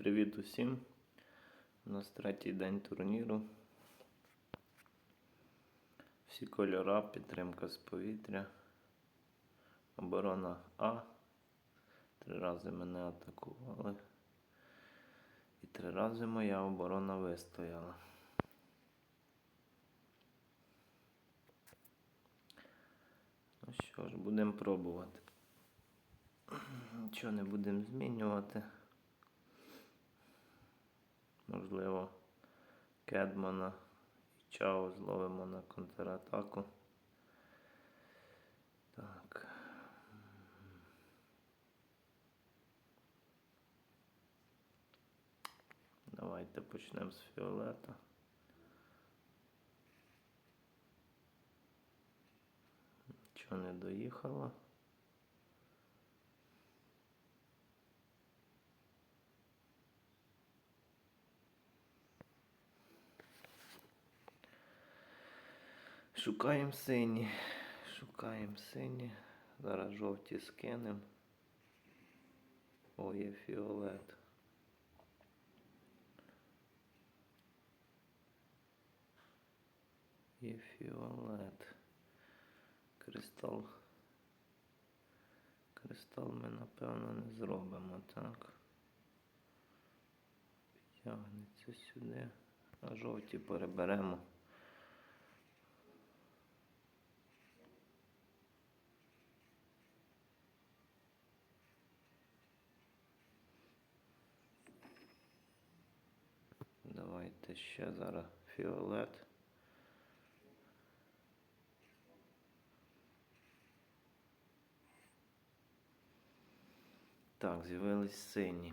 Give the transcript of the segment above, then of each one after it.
Привіт усім. У нас третій день турніру. Всі кольора, підтримка з повітря. Оборона А. Три рази мене атакували. І три рази моя оборона вистояла. Ну що ж, будемо пробувати. Нічого не будемо змінювати. Можливо, Кедмана і Чао зловимо на контратаку. Так. Давайте почнемо з фіолета. Нічого не доїхало. Шукаємо сині. Шукаємо сині. Зараз жовті скинемо. О, є фіолет. Є фіолет. Кристал. Кристал ми напевно не зробимо, так. Підтягнеться сюди. А жовті переберемо. Давайте ще зараз фіолет. Так, з'явились сині.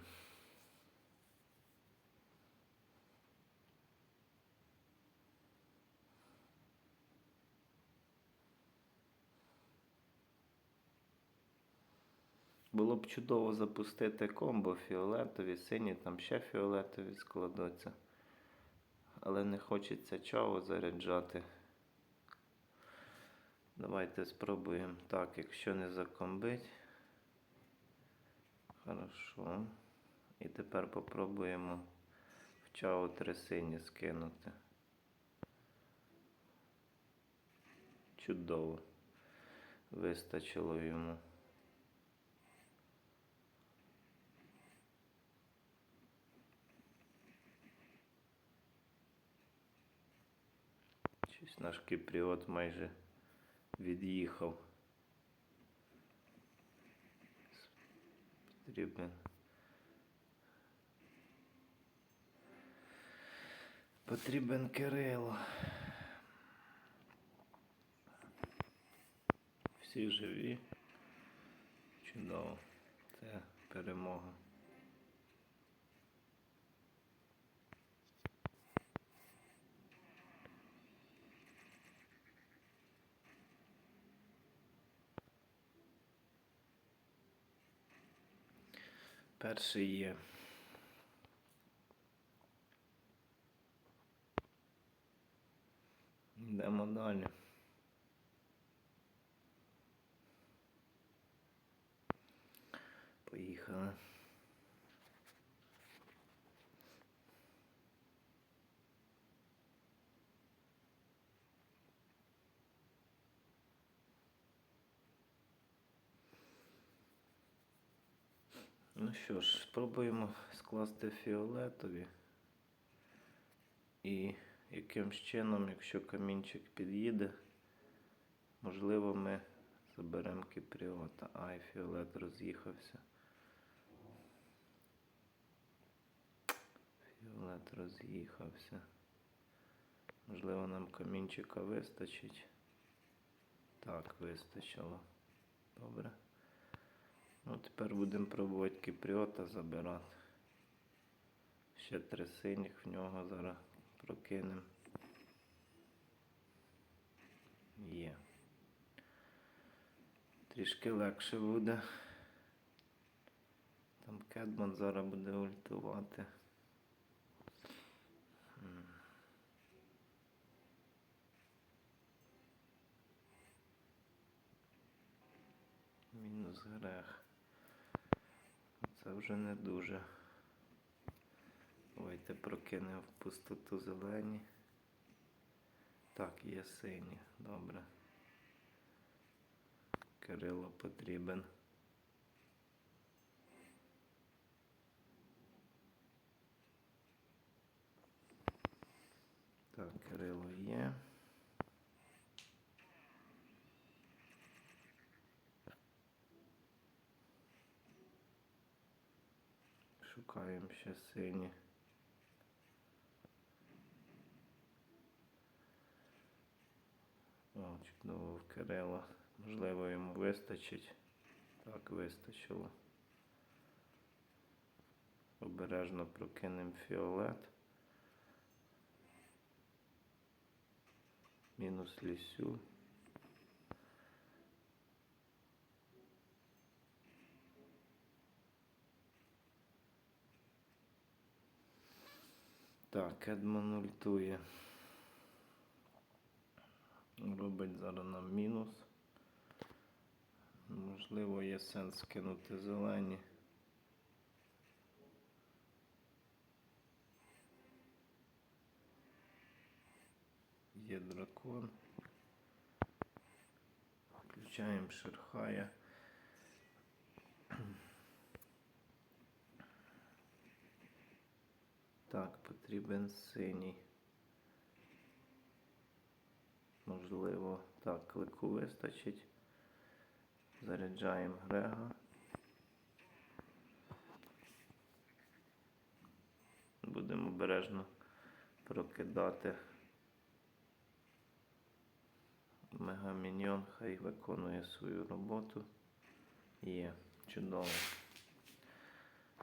Було б чудово запустити комбо фіолетові, сині, там ще фіолетові складуться. Але не хочеться чао заряджати. Давайте спробуємо так, якщо не закомбить. Хорошо. І тепер попробуємо в чао три сині скинути. Чудово. Вистачило йому. Щось наш кіпріот майже від'їхав. Потрібен. Потрібен Кирило. Всі живі. Чудово. Це перемога. Перший є. Йдемо далі. Поїхали. Ну що ж, спробуємо скласти фіолетові. І якимсь чином, якщо камінчик під'їде, можливо, ми заберемо кіпріота. Ай, фіолет роз'їхався. Фіолет роз'їхався. Можливо, нам камінчика вистачить. Так, вистачило. Добре. Ну, тепер будемо пробувати кіпріота забирати. Ще три синіх в нього зараз прокинемо. Є. Трішки легше буде. Там Кедман зараз буде ультувати. Мінус грех. Це вже не дуже. Давайте прокинемо в пустоту зелені. Так, є сині. Добре. Кирило потрібен. Так, Кирило є. Шукаємо ще сині. О, чудово в Кирила. Можливо, йому вистачить. Так, вистачило. Обережно прокинемо фіолет. Мінус лісю. Так, Едмон ультує. Робить зараз нам мінус. Можливо, є сенс кинути зелені. Є дракон. Включаємо шерхая. Так, потрібен синій. Можливо, так, клику вистачить. Заряджаємо Грега. Будемо обережно прокидати. Мегаміньон хай виконує свою роботу. Є. Чудово.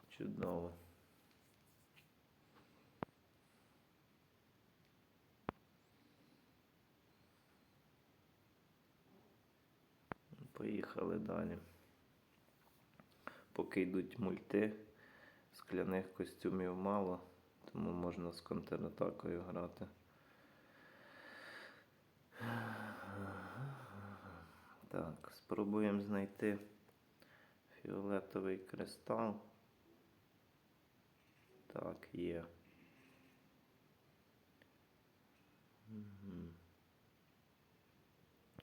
Чудово. Поїхали далі. Поки йдуть мульти, скляних костюмів мало, тому можна з контратакою грати. Так, спробуємо знайти фіолетовий кристал. Так, є.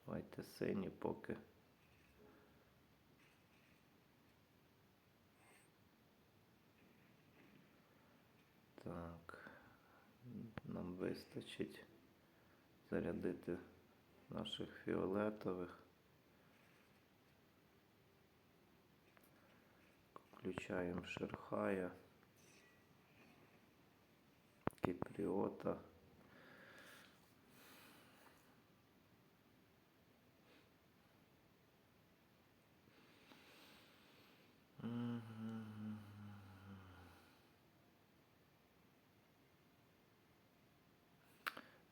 Давайте сині поки. Так, нам вистачить зарядити наших фіолетових. Включаємо Шерхая, Кіпріота. Мгм.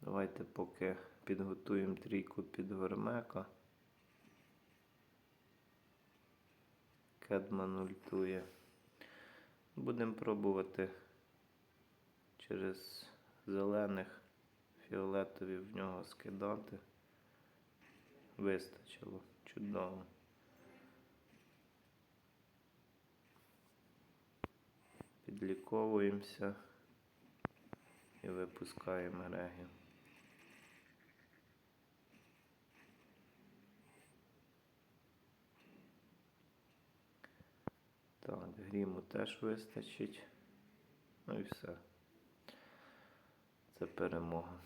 Давайте поки підготуємо трійку під Вермека. Кедман ультує. Будемо пробувати через зелених фіолетові в нього скидати. Вистачило. Чудово. Підліковуємося і випускаємо регі. Так, гріму теж вистачить. Ну і все. Це перемога.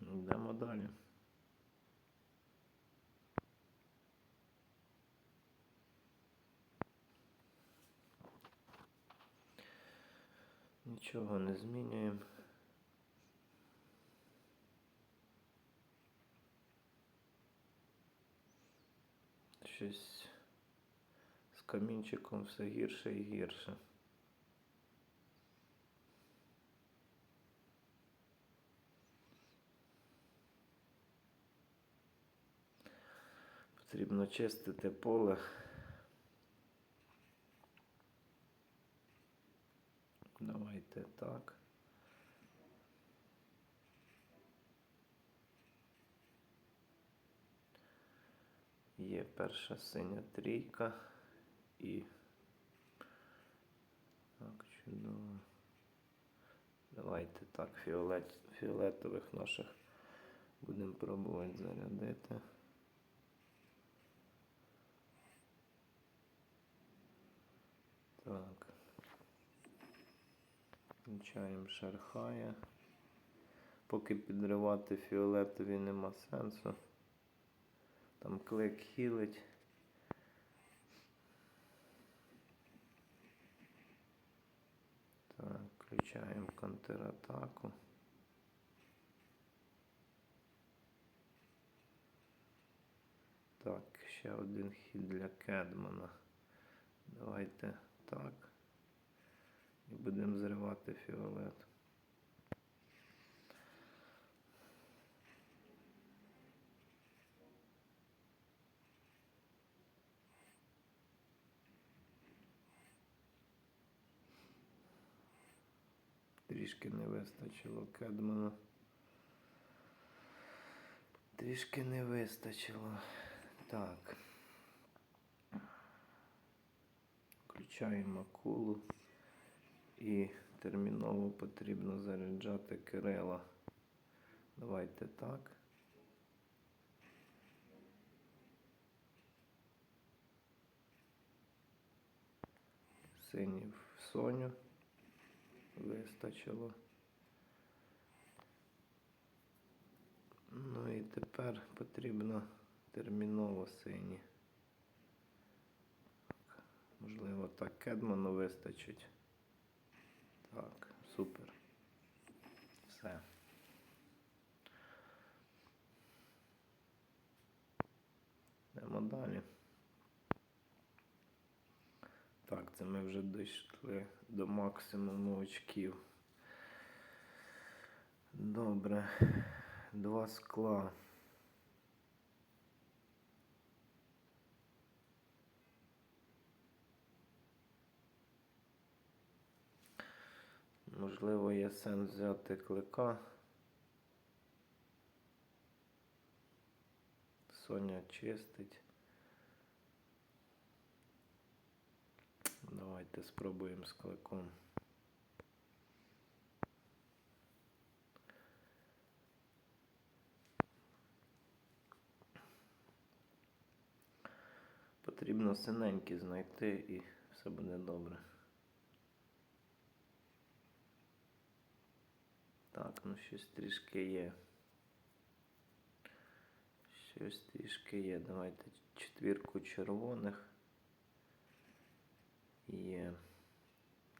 Йдемо далі. Нічого не змінюємо. Щось з камінчиком все гірше і гірше. Потрібно чистити поле. Давайте так. Є перша синя трійка і Так, Чудово. Давайте так, фіолет, фіолетових наших будемо пробувати зарядити. Так. Включаємо шархая. Поки підривати фіолетові нема сенсу. Там клик хілить. Так, включаємо контратаку. Так, ще один хід для Кедмана. Давайте так. І будемо зривати фіолет. Трішки не вистачило Кедмана. Трішки не вистачило. Так. Включаємо акулу. І терміново потрібно заряджати Кирила. Давайте так. Синій в Соню вистачило. Ну і тепер потрібно терміново сині. Можливо, так Кедману вистачить. Так, супер. Все. Йдемо далі. Так, це ми вже дійшли до максимуму очків. Добре. Два скла. Можливо, є сенс взяти клика. Соня чистить. Давайте спробуємо з кликом. Потрібно синенькі знайти і все буде добре. Так, ну щось трішки є. Щось трішки є. Давайте четвірку червоних. Є.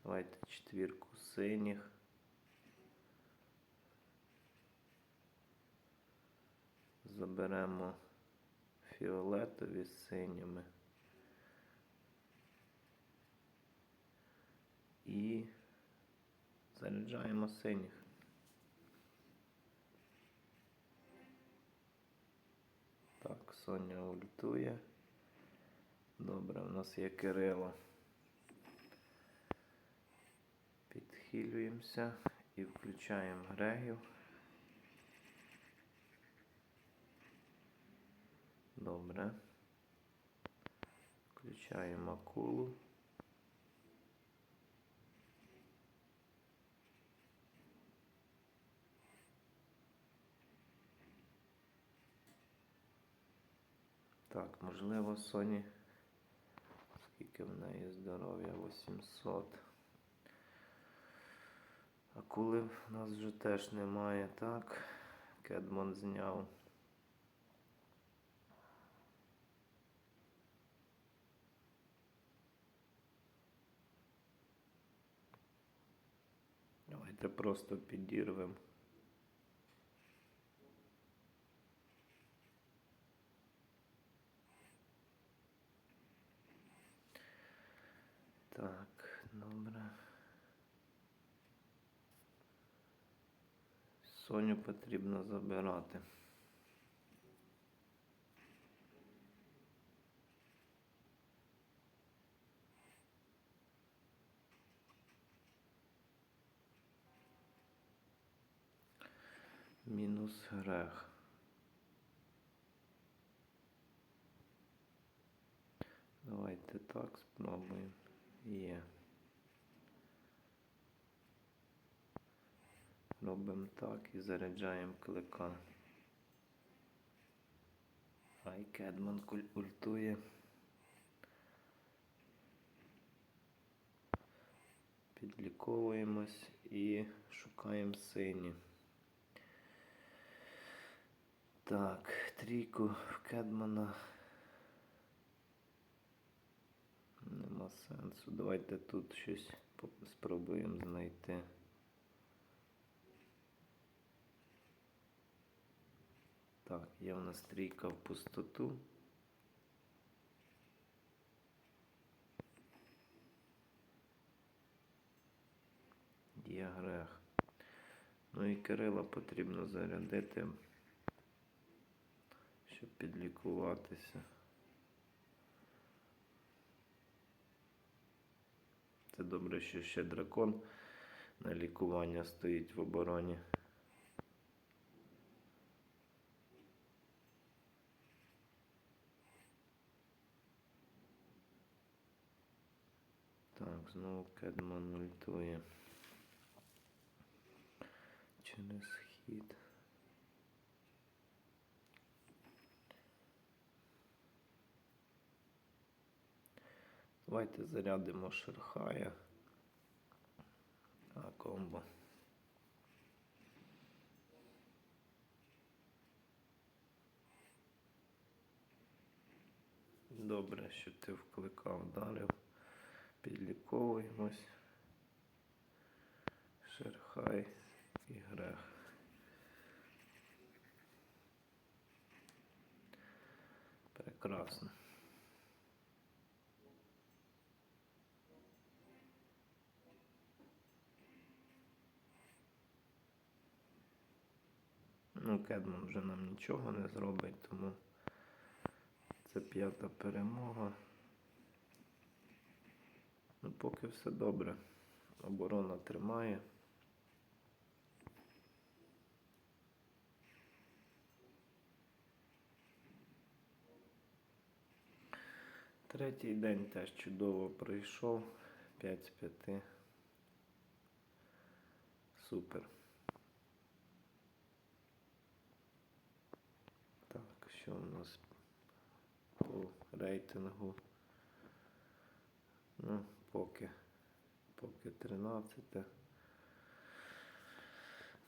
Давайте четвірку синіх. Заберемо фіолетові з синіми. І заряджаємо синіх. Так, Соня ультує. Добре, у нас є Кирило. Підхилюємося і включаємо Грегів. Добре. Включаємо акулу. Так, можливо, Соні. Скільки в неї здоров'я? 800. Акули в нас вже теж немає, так. Кедмон зняв. Давайте просто підірвемо. Так, добре. Соню потрібно забирати. Мінус грех. Давайте так спробуємо. Є. Робимо так і заряджаємо клика. Ай, Кедман ультує. Підліковуємось і шукаємо сині. Так, трійку в Кедмана. Нема сенсу. Давайте тут щось спробуємо знайти. Так, є в нас трійка в пустоту. Є грех. Ну і Кирила потрібно зарядити, щоб підлікуватися. Це добре, що ще дракон на лікування стоїть в обороні. Так, знову Кедман ультує. Через хід. Давайте зарядимо Шерхая. А комбо. Добре, що ти вкликав, вдарив. Підліковуємось. Шерхай і грех. Прекрасно. Ну, Кедман вже нам нічого не зробить, тому це п'ята перемога. Поки все добре. Оборона тримає. Третій день теж чудово пройшов. 5 з 5. Супер. Так, що у нас по рейтингу? Ну, поки, поки 13.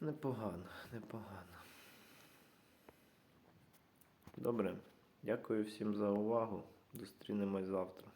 Непогано, непогано. Добре. Дякую всім за увагу. Зустрінемось завтра.